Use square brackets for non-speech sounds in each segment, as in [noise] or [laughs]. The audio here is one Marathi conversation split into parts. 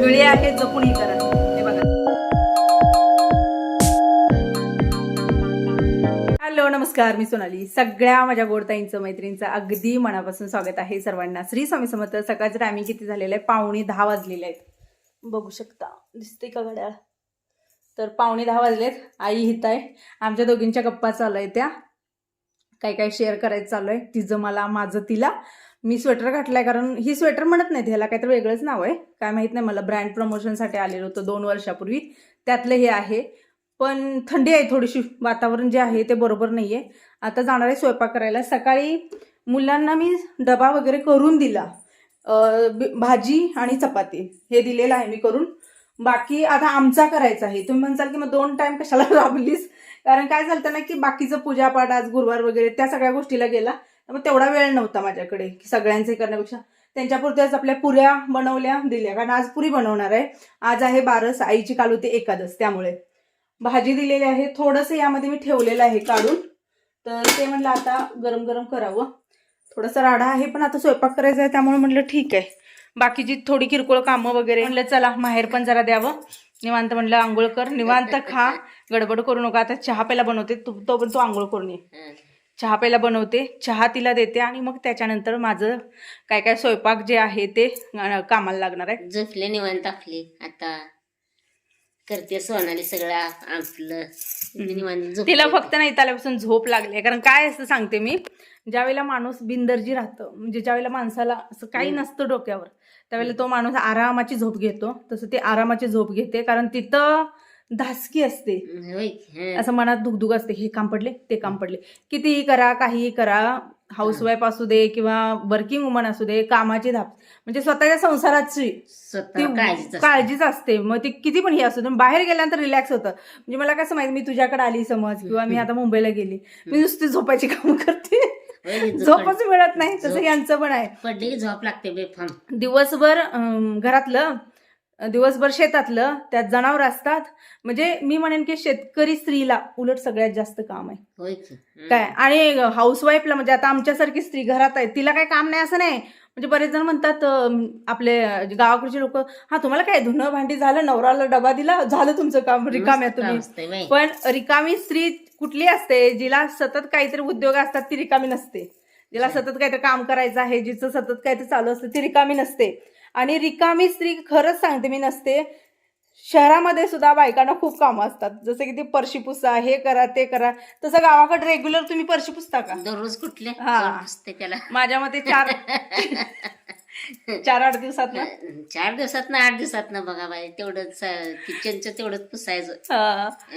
वेळे आहे जपून हे करा हे बघा. हॅलो नमस्कार मी सोनाली. सगळ्या माझ्या गोडताईंचं मैत्रिणींचं अगदी मनापासून स्वागत आहे सर्वांना. श्री स्वामी समर्थ सकाळचं टायमिंग किती झालेलं आहे? पावणे दहा वाजलेले आहेत. बघू शकता. दिसते का घड्याळ? तर पावणे दहा वाजलेत. आई हित आहे. आमच्या दोघींच्या गप्पा चालू आहे त्या. काय काय शेअर करायचं चालू आहे तिचं मला माझं तिला. मी स्वेटर घातलाय कारण ही स्वेटर म्हणत नाही ह्याला काहीतरी वेगळंच नाव आहे. काय माहीत नाही मला ब्रँड प्रमोशनसाठी आलेलं होतं दोन वर्षापूर्वी. त्यातलं हे आहे. पण थंडी आहे थोडीशी वातावरण जे आहे ते बरोबर नाही आहे आता जाणार आहे स्वयंपाक करायला. सकाळी मुलांना मी डबा वगैरे करून दिला. भाजी आणि चपाती. हे दिलेलं आहे मी करून. बाकी आता आमचा करायचा आहे. तुम्ही म्हणसाल की मग दोन टाइम कशाला [laughs] राबलीस? कारण काय झालं ना की बाकीचं पूजापाठ आज गुरुवार वगैरे त्या सगळ्या गोष्टीला गेला. मग तेवढा वेळ नव्हता माझ्याकडे की सगळ्यांचे करण्यापेक्षा. त्यांच्यापुरत्याच आपल्या पुऱ्या बनवल्या दिल्या. कारण आज पुरी बनवणार आहे. आज आहे बारस. आईची काल होती एकादस त्यामुळे. भाजी दिलेली आहे. थोडंसं यामध्ये मी ठेवलेलं आहे काढून. तर ते म्हणलं आता गरम गरम करावं. थोडंसं राडा आहे पण आता स्वयंपाक करायचा आहे त्यामुळे म्हटलं ठीक आहे. बाकीची थोडी किरकोळ कामं वगैरे म्हणलं चला माहेर पण जरा द्यावं. निवांत म्हणलं आंघोळ कर. निवांत खा. गडबड करू नका. आता चहा पहिला बनवते. तू तो पण तू आंघोळ करून ये. चहा पहिला बनवते. चहा तिला देते आणि मग त्याच्यानंतर माझं काय काय स्वयंपाक जे आहे ते कामाला लागणार आहे. झोपले निवांत आपली. आता करते सोनाली सगळं आपलं. निवांत. तिला फक्त नाही त्याल्यापासून झोप लागली कारण काय असं सांगते मी? ज्यावेळेला माणूस बिनदर्जी राहतं म्हणजे ज्यावेळेला माणसाला असं काही. नसतं डोक्यावर त्यावेळेला तो माणूस आरामाची झोप घेतो तसं ते आरामाची झोप घेते कारण तिथं धासकी असते. असं मनात दुगदुग असते हे काम पडले ते काम पडले. कितीही करा काहीही करा हाऊसवाईफ असू दे किंवा वर्किंग वुमन असू दे कामाची धाप. म्हणजे स्वतःच्या संसाराची काळजीच असते. मग ती किती पण हे असू दे बाहेर गेल्यानंतर रिलॅक्स होतं. म्हणजे मला कसं माहिती मी तुझ्याकडे आली समज किंवा मी आता मुंबईला गेली मी नुसती झोपायची काम करते. झोपच मिळत नाही तसं. यांचं पण आहे पडली झोप लागते बेफाम दिवसभर घरातलं दिवसभर शेतातलं त्यात जनावर असतात. म्हणजे मी म्हणेन की शेतकरी स्त्रीला उलट सगळ्यात जास्त काम आहे. काय? आणि हाऊसवाईफला म्हणजे आता आमच्यासारखी स्त्री घरात आहे तिला काय काम नाही असं नाही. म्हणजे बरेच जण म्हणतात आपले गावाकडचे लोक हा तुम्हाला काय धुणं भांडी झालं नवराला डबा दिला झालं तुमचं काम रिकाम्या तुम्ही. पण रिकामी स्त्री कुठली असते जिला सतत काहीतरी उद्योग असतात ती रिकामी नसते. जिला सतत काहीतरी काम करायचं आहे जिचं सतत काहीतरी चालू असतं ती रिकामी नसते. आणि रिकामी स्त्री खरंच सांगते मी नसते शहरामध्ये सुद्धा बायकांना खूप कामं असतात. जसं की ते परशी पुसा हे करा ते करा. तसं गावाकडे रेग्युलर तुम्ही परशी पुसता का? दररोज कुठले? हा. त्याला. माझ्या मते चार चार आठ दिवसात ना? चार दिवसात ना आठ दिवसात ना बघा बाई. तेवढंच किचनचं तेवढंच पुसायचं.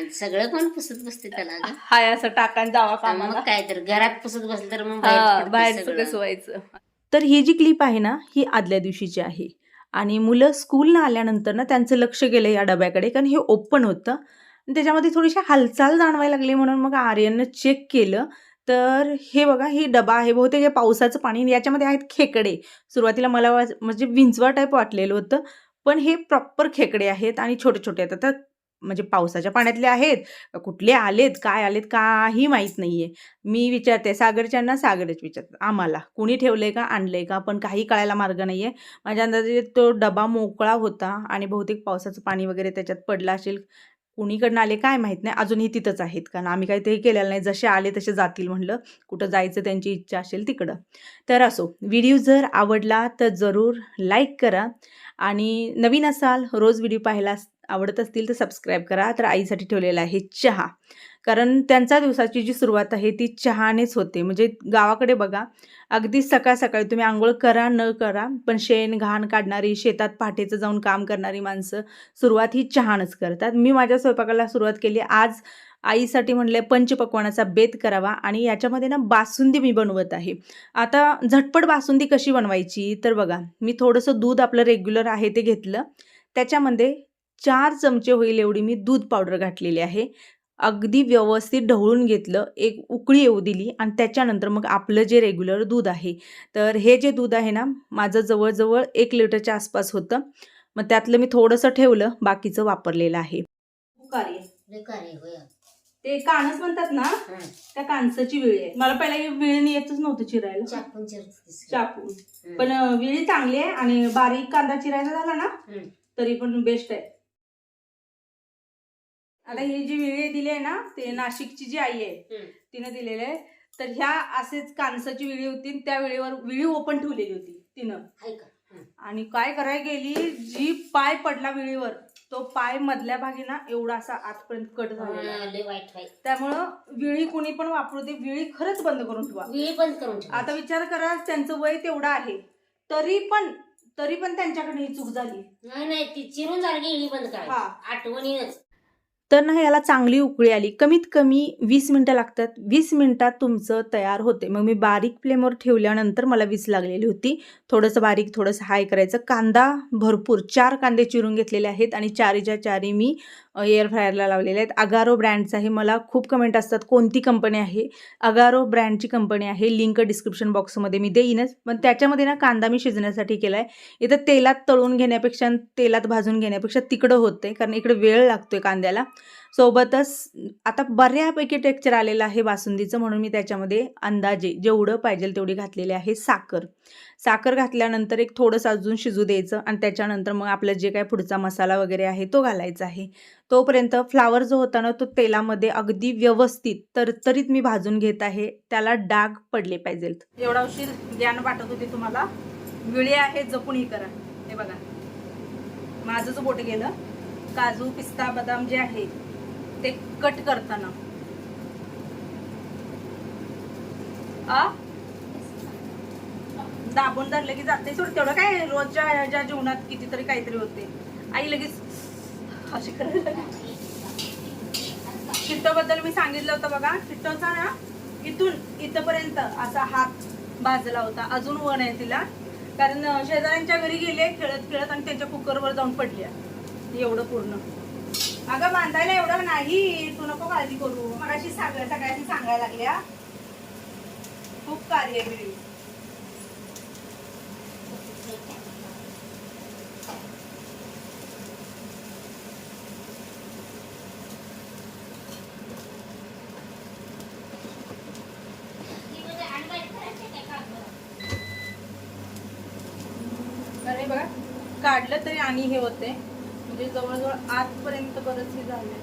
सगळं कोण पुसत बसते त्याला? हाय असं टाकान जावा काय तर घरात पुसत बसलं तर मग बाहेर पडते तर ही जी क्लिप आहे ना ही आदल्या दिवशीची आहे. आणि मुलं स्कूलनं आल्यानंतर ना त्यांचं लक्ष गेलं या डब्याकडे कारण हे ओपन होतं. आणि त्याच्यामध्ये थोडीशी हालचाल जाणवायला लागली म्हणून मग आर्यननं चेक केलं. तर हे बघा ही डबा आहे बहुतेक हे पावसाचं पाणी याच्यामध्ये आहेत खेकडे. सुरुवातीला मला म्हणजे विंचवा टाईप वाटलेलं होतं. पण हे प्रॉपर खेकडे आहेत आणि छोटे छोटे आहेत. आता म्हणजे पावसाच्या पाण्यातले आहेत कुठले आलेत काय आलेत काही माहीत नाही आहे मी विचारते सागरच्यांना सागरच विचारतात आम्हाला कुणी ठेवलं आहे का आणलं आहे का? पण काही कळायला मार्ग नाही आहे माझ्या अंदाजे तो डबा मोकळा होता आणि बहुतेक पावसाचं पाणी वगैरे त्याच्यात पडलं असेल कुणीकडनं आले काय माहीत नाही अजूनही तिथंच आहेत. कारण आम्ही काही ते केलेलं नाही जसे आले तसे जातील म्हणलं. कुठं जायचं त्यांची इच्छा असेल तिकडं. तर असो व्हिडिओ जर आवडला तर जरूर लाईक करा. आणि नवीन असाल रोज व्हिडिओ पाहायला आवडत असतील तर सबस्क्राईब करा. तर आईसाठी ठेवलेला आहे चहा. कारण त्यांचा दिवसाची जी सुरुवात आहे ती चहानेच होते. म्हणजे गावाकडे बघा अगदी सकाळ सकाळी तुम्ही आंघोळ करा न करा पण शेण घाण काढणारी शेतात पहाटेचं जाऊन काम करणारी माणसं सुरुवात ही चहानच करतात. मी माझ्या स्वयंपाकाला सुरुवात केली. आज आईसाठी म्हटलं पंचपक्वानाचा बेत करावा आणि याच्यामध्ये ना बासुंदी मी बनवत आहे. आता झटपट बासुंदी कशी बनवायची? तर बघा मी थोडंसं दूध आपलं रेग्युलर आहे ते घेतलं. त्याच्यामध्ये चार चमचे होईल एवढी मी दूध पावडर घातलेली आहे. अगदी व्यवस्थित ढवळून घेतलं एक उकळी येऊ दिली आणि त्याच्यानंतर मग आपलं जे रेग्युलर दूध आहे. तर हे जे दूध आहे ना माझं जवळजवळ एक लिटरच्या आसपास होतं. मग त्यातलं मी थोडंसं ठेवलं बाकीचं वापरलेलं आहे. ते कानस म्हणतात ना हा. त्या कानसाची विळी आहे. मला पहिला ही विळीने येतच नव्हतं चिरायला. हम्म. पण विळी चांगली आहे आणि बारीक कांदा चिरायचा झाला ना. तरी पण बेस्ट आहे. आता ही जी विळी दिली आहे ना ते नाशिकची जी आई आहे. तिनं दिलेलं आहे. तर ह्या असेच कानसाची विळी होती त्या वेळेवर विळी ओपन ठेवलेली होती तिनं. आणि काय करायला गेली जी पाय पडला विळीवर तो पाय मधल्या भागी ना एवढा असा आजपर्यंत कट व्हाय त्यामुळं विळी कोणी पण वापरू दे विळी खरंच बंद करून ठेवा. वेळ बंद करून. आता विचार करा त्यांचं वय तेवढं आहे. तरी पण तरी पण त्यांच्याकडे ही चूक झाली. नाही नाही ती चिरून झाली बंद. करायची. आठवणीनच. तर ना याला चांगली उकळी आली. कमीत कमी वीस मिनटं लागतात. वीस मिनटात तुमचं तयार होते. मग मी बारीक फ्लेमवर ठेवल्यानंतर मला वीस लागलेली होती. थोडंसं बारीक थोडंसं हाय करायचं. कांदा भरपूर चार कांदे चिरून घेतलेले आहेत आणि चारीच्या चारी मी एअर फ्रायरला लावलेले आहेत. अगारो ब्रँडचं आहे मला खूप कमेंट असतात. कोणती कंपनी आहे? अगारो ब्रँडची कंपनी आहे. लिंक डिस्क्रिप्शन बॉक्समध्ये मी देईनच. पण त्याच्यामध्ये ना कांदा मी शिजण्यासाठी केला आहे इथं तेलात तळून घेण्यापेक्षा तेलात भाजून घेण्यापेक्षा तिकडं होते. कारण इकडे वेळ लागतोय कांद्याला. सोबतच आता बऱ्यापैकी टेक्चर आलेलं आहे बासुंदीचं म्हणून मी त्याच्यामध्ये अंदाजे जेवढं पाहिजे तेवढी घातलेली आहे साखर. साखर घातल्यानंतर एक थोडंसं अजून शिजू द्यायचं आणि त्याच्यानंतर मग आपलं जे काय पुढचा मसाला वगैरे आहे तो घालायचा आहे. तोपर्यंत फ्लावर जो होता ना तो तेलामध्ये अगदी व्यवस्थित तरतरीत मी भाजून घेत आहे. त्याला डाग पडले पाहिजेत. एवढा उशीर ज्ञान वाटत होते तुम्हाला? विळे आहे जपूनही करा. हे बघा. माझं जो बोट गेलं काजू पिस्ता बदाम जे आहे ते कट करताना. आ? दाबून धरलं की जाते सोड. तेवढं काय रोजच्या ज्या जीवनात कितीतरी काहीतरी होते. आई लगेच अशी करायला लागली. बद्दल मी सांगितलं होतं बघा. चिट्टोचा ना इथून इथपर्यंत असा हात भाजला होता. अजून वन आहे तिला. कारण शेजाऱ्यांच्या घरी गेले खेळत खेळत आणि त्यांच्या कुकरवर जाऊन पडल्या. एवढं पूर्ण. अगं बांधायला एवढं नाही. तू नको काळजी करू. मगाशी सगळ्या सगळ्यांनी सांगायला लागल्या. खूप कार्य आहे बघा काढलं तरी आणि हे होते. म्हणजे जवळजवळ आजपर्यंत बरंच हे झाले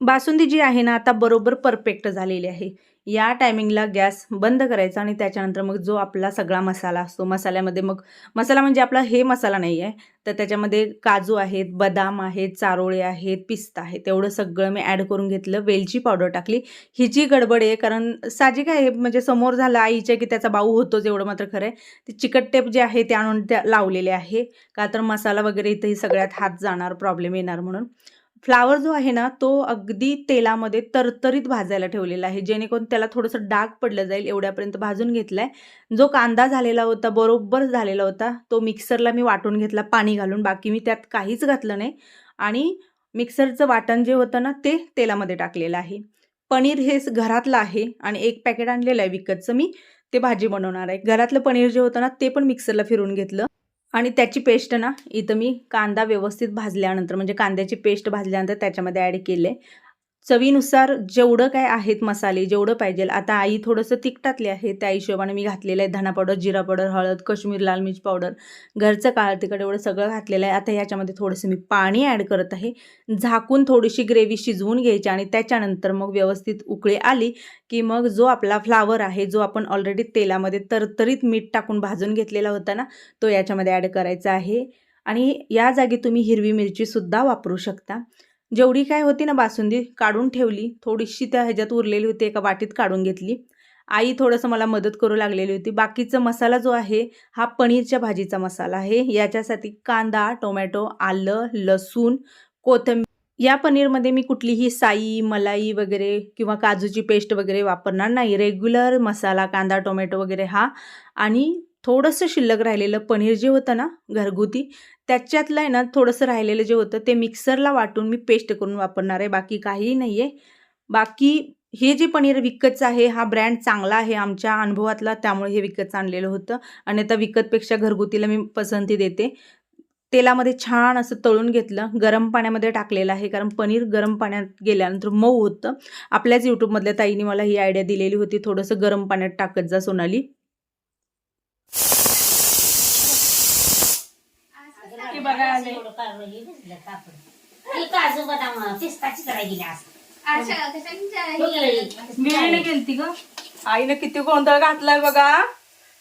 बासुंदी जी आहे ना आता बरोबर परफेक्ट झालेली आहे. या टायमिंगला गॅस बंद करायचा आणि त्याच्यानंतर मग जो आपला सगळा मसाला असतो मसाल्यामध्ये मग मसाला म्हणजे आपला हे मसाला नाही आहे तर त्याच्यामध्ये काजू आहेत बदाम आहेत चारोळे आहेत पिस्ता आहे तेवढं सगळं मी ॲड करून घेतलं वेलची पावडर टाकली. ही जी गडबड आहे कारण साजिक आहे म्हणजे समोर झालं आईच्या की त्याचा बाऊ होतोच एवढं मात्र खरं आहे. ते चिकट टेप जे आहे ते आणून त्या लावलेले आहे. का तर मसाला वगैरे इथंही सगळ्यात हात जाणार प्रॉब्लेम येणार म्हणून. फ्लावर जो आहे ना तो अगदी तेलामध्ये तरतरीत भाजायला ठेवलेला आहे. जेणेकरून त्याला थोडंसं डाग पडलं जाईल एवढ्यापर्यंत भाजून घेतलाय. जो कांदा झालेला होता बरोबर झालेला होता तो मिक्सरला मी वाटून घेतला पाणी घालून. बाकी मी त्यात काहीच घातलं नाही. आणि मिक्सरचं वाटण जे होतं ना ते तेलामध्ये टाकलेलं आहे. पनीर हे घरातलं आहे आणि एक पॅकेट आणलेलं आहे विकतचं मी. ते भाजी बनवणार आहे. घरातलं पनीर जे होतं ना ते पण मिक्सरला फिरून घेतलं. आणि त्याची पेस्ट ना इथं मी कांदा व्यवस्थित भाजल्यानंतर म्हणजे कांद्याची पेस्ट भाजल्यानंतर त्याच्यामध्ये ॲड केले. चवीनुसार जेवढं काय आहेत मसाले जेवढं पाहिजे आता आई थोडंसं तिखटातले आहे त्या हिशोबाने मी घातलेलं आहे. धना पावडर जिरा पावडर हळद कश्मीर लाल मिर्च पावडर. घरचं काळ तिखट एवढं सगळं घातलेलं आहे. आता ह्याच्यामध्ये थोडंसं मी पाणी ॲड करत आहे. झाकून थोडीशी ग्रेव्ही शिजवून घ्यायची आणि त्याच्यानंतर मग व्यवस्थित उकळी आली की मग जो आपला फ्लावर आहे जो आपण ऑलरेडी तेलामध्ये तरतरीत मीठ टाकून भाजून घेतलेला होता ना तो याच्यामध्ये ॲड करायचा आहे. आणि या जागी तुम्ही हिरवी मिरचीसुद्धा वापरू शकता. जेवढी काय होती ना बासुंदी काढून ठेवली थोडीशी त्या ह्याच्यात उरलेली होती एका वाटीत काढून घेतली. आई थोडंसं मला मदत करू लागलेली होती. बाकीचा मसाला जो आहे हा पनीरच्या भाजीचा मसाला आहे. याच्यासाठी कांदा टोमॅटो आलं लसूण कोथिंबीर. या पनीरमध्ये मी कुठलीही साई मलाई वगैरे किंवा काजूची पेस्ट वगैरे वापरणार नाही. रेग्युलर मसाला कांदा टोमॅटो वगैरे हा. आणि थोडंसं शिल्लक राहिलेलं पनीर जे होतं ना घरगुती त्याच्यातलं आहे ना थोडंसं राहिलेलं जे होतं ते मिक्सरला वाटून मी पेस्ट करून वापरणार आहे. बाकी काहीही नाही आहे. बाकी हे जे पनीर विकतचं आहे हा ब्रँड चांगला आहे आमच्या अनुभवातला त्यामुळे हे विकतचं आणलेलं होतं. आणि आता विकतपेक्षा घरगुतीला मी पसंती देते. तेलामध्ये छान असं तळून घेतलं गरम पाण्यामध्ये टाकलेलं आहे कारण पनीर गरम पाण्यात गेल्यानंतर मऊ होतं. आपल्याच यूट्यूबमधल्या ताईने मला ही आयडिया दिलेली होती थोडंसं गरम पाण्यात टाकत जा सोनाली हे बघा आले. हे काजू बदाम मिळाली गेलती ग? आईनं किती गोंधळ घातलाय बघा.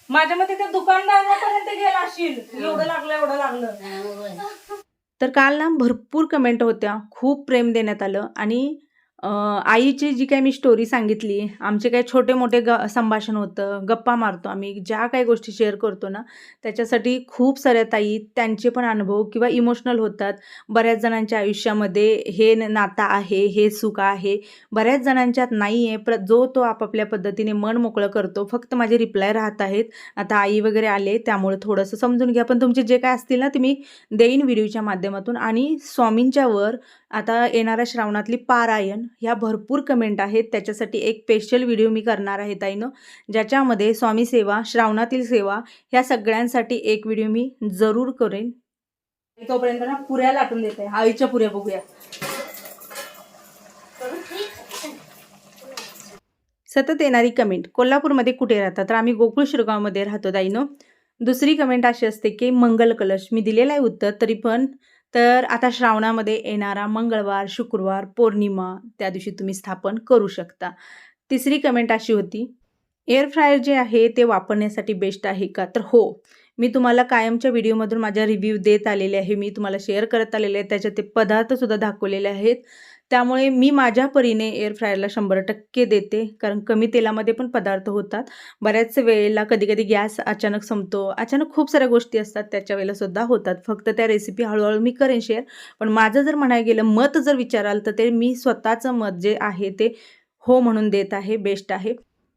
माझ्या मते त्या दुकानदारापर्यंत गेला असशील. एवढं लागलं एवढं लागलं. तर काल ना भरपूर कमेंट होत्या. खूप प्रेम देण्यात आलं आणि आईची जी काही मी स्टोरी सांगितली आमचे काही छोटे मोठे ग संभाषण होतं गप्पा मारतो आम्ही ज्या काही गोष्टी शेअर करतो ना त्याच्यासाठी खूप साऱ्या ताई त्यांचे पण अनुभव किंवा इमोशनल होतात. बऱ्याच जणांच्या आयुष्यामध्ये हे न- नातं आहे हे सुख आहे. बऱ्याच जणांच्यात नाही आहे प्र जो तो आपापल्या पद्धतीने मन मोकळं करतो फक्त माझे रिप्लाय राहत आहेत. आता आई वगैरे आले त्यामुळे थोडंसं समजून घ्या. पण तुमचे जे काय असतील ना ते मी देईन व्हिडिओच्या माध्यमातून. आणि स्वामींच्यावर आता येणाऱ्या श्रावणातली पारायण ह्या भरपूर कमेंट आहेत. त्याच्यासाठी एक स्पेशल व्हिडिओ मी करणार आहे ताईनं ज्याच्यामध्ये स्वामी सेवा श्रावणातील सेवा ह्या सगळ्यांसाठी एक व्हिडिओ मी जरूर करेन. तोपर्यंत ना पुऱ्या लाटून देत. आहे आईच्या पुऱ्या बघूया. सतत येणारी कमेंट कोल्हापूरमध्ये कुठे राहतात तर आम्ही गोकुळ शिरगावमध्ये राहतो ताईनो. दुसरी कमेंट अशी असते की मंगल कलश मी दिलेलं आहे उत्तर तरी पण तर आता श्रावणामध्ये येणारा मंगळवार शुक्रवार पौर्णिमा त्या दिवशी तुम्ही स्थापन करू शकता. तिसरी कमेंट अशी होती एअर फ्रायर जे आहे ते वापरण्यासाठी बेस्ट आहे का? तर हो मी तुम्हाला कायमच्या व्हिडिओमधून माझ्या रिव्ह्यू देत आलेले आहे. मी तुम्हाला शेअर करत आलेले आहे. त्याच्यात ते पदार्थसुद्धा दाखवलेले आहेत. त्यामुळे मी माझ्या परीने एअर फ्रायरला शंभर टक्के देते. कारण कमी तेलामध्ये पण पदार्थ होतात. बऱ्याच वेळेला कधी कधी गॅस अचानक संपतो. अचानक खूप साऱ्या गोष्टी असतात त्याच्या वेळेला सुद्धा होतात. फक्त त्या रेसिपी हळूहळू मी करेन शेअर पण माझं जर म्हणायला गेलं मत जर विचाराल तर ते मी स्वतःचं मत जे आहे ते हो म्हणून देत आहे बेस्ट आहे.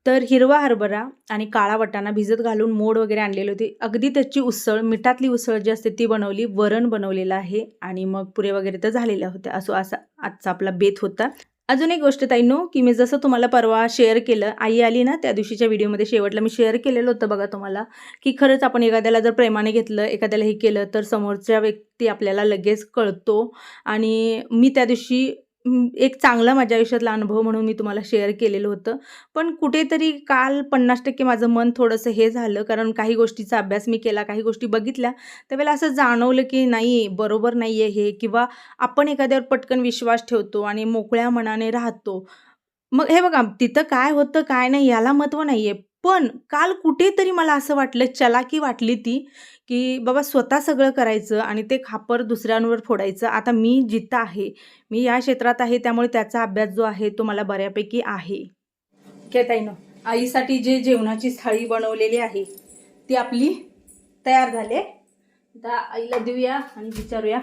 तर हिरवा हरभरा आणि काळा वटाणा भिजत घालून मोड वगैरे आणलेली होती. अगदी त्याची उसळ मिठातली उसळ जी असते ती बनवली वरण बनवलेलं आहे आणि मग पुरे वगैरे तर झालेल्या होत्या. असो असा आजचा आपला बेत होता. अजून एक गोष्ट ताईनो की मी जसं तुम्हाला परवा शेअर केलं आई आली ना त्या दिवशीच्या व्हिडिओमध्ये शेवटला मी शेअर केलेलं होतं बघा तुम्हाला की खरंच आपण एखाद्याला जर प्रेमाने घेतलं एखाद्याला हे केलं तर समोरच्या व्यक्ती आपल्याला लगेच कळतो. आणि मी त्या दिवशी एक चांगला माझ्या आयुष्यातला अनुभव म्हणून मी तुम्हाला शेअर केलेलं होतं. पण कुठेतरी काल पन्नास टक्के माझं मन थोडंसं हे झालं. कारण काही गोष्टीचा अभ्यास मी केला काही गोष्टी बघितल्या. त्यावेळेला असं जाणवलं की नाही बरोबर नाही आहे हे. किंवा आपण एखाद्यावर पटकन विश्वास ठेवतो आणि मोकळ्या मनाने राहतो. मग हे बघा तिथं काय होतं काय नाही याला महत्त्व नाही आहे पण काल कुठेतरी मला असं वाटलं चलाकी वाटली ती की बाबा स्वतः सगळं करायचं आणि ते खापर दुसऱ्यांवर फोडायचं. आता मी जिथं आहे मी या क्षेत्रात आहे त्यामुळे त्याचा अभ्यास जो आहे तो मला बऱ्यापैकी आहे. केताईनं आईसाठी जे जेवणाची थाळी बनवलेली आहे ती आपली तयार झाली आता आईला देऊया आणि विचारूया.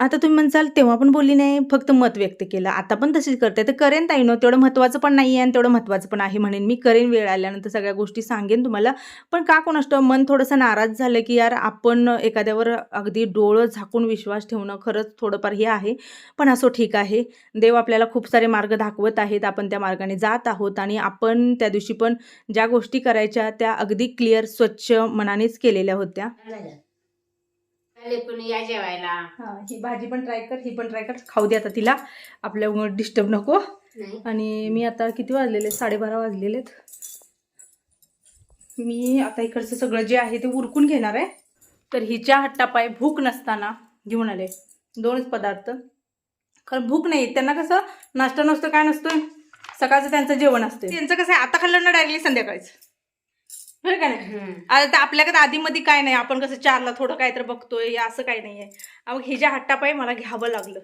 आता तुम्ही म्हणसाल तेव्हा पण बोलली नाही फक्त मत व्यक्त केलं. आता पण तशीच करते. तर करेन ताईनो तेवढं महत्त्वाचं पण नाही आहे आणि तेवढं महत्त्वाचं पण आहे म्हणेन. मी करेन वेळ आल्यानंतर सगळ्या गोष्टी सांगेन तुम्हाला. पण का कोण असतं मन थोडंसं नाराज झालं की यार आपण एखाद्यावर अगदी डोळं झाकून विश्वास ठेवणं खरंच थोडंफार हे आहे. पण असो ठीक आहे. देव आपल्याला खूप सारे मार्ग दाखवत आहेत. आपण त्या मार्गाने जात आहोत आणि आपण त्या दिवशी पण ज्या गोष्टी करायच्या त्या अगदी क्लिअर स्वच्छ मनानेच केलेल्या होत्या. पण या जेवायला. हा ही भाजी पण ट्राय कर ही पण ट्राय कर. खाऊ दे आता तिला. आपल्या डिस्टर्ब नको. नाही. आणि मी आता किती वाजलेले? साडेबारा वाजलेले मी आता इकडचं सगळं जे आहे ते उरकून घेणार आहे. तर हिच्या हट्टापाय भूक नसताना घेऊन आले दोनच पदार्थ. खरं भूक नाही त्यांना कसं? नाश्ता नसतो काय नसतोय? सकाळचं त्यांचं जेवण असतं त्यांचं कसं आहे? आता खाल्लं ना डायरेक्टली संध्याकाळीच. बरं का नाही? हम्म. आता आपल्याकडे आधीमध्ये काय नाही आपण कसं चारला थोडं काय तर बघतोय असं काही नाही आहे मग हिच्या हट्टापायी मला घ्यावं लागलं.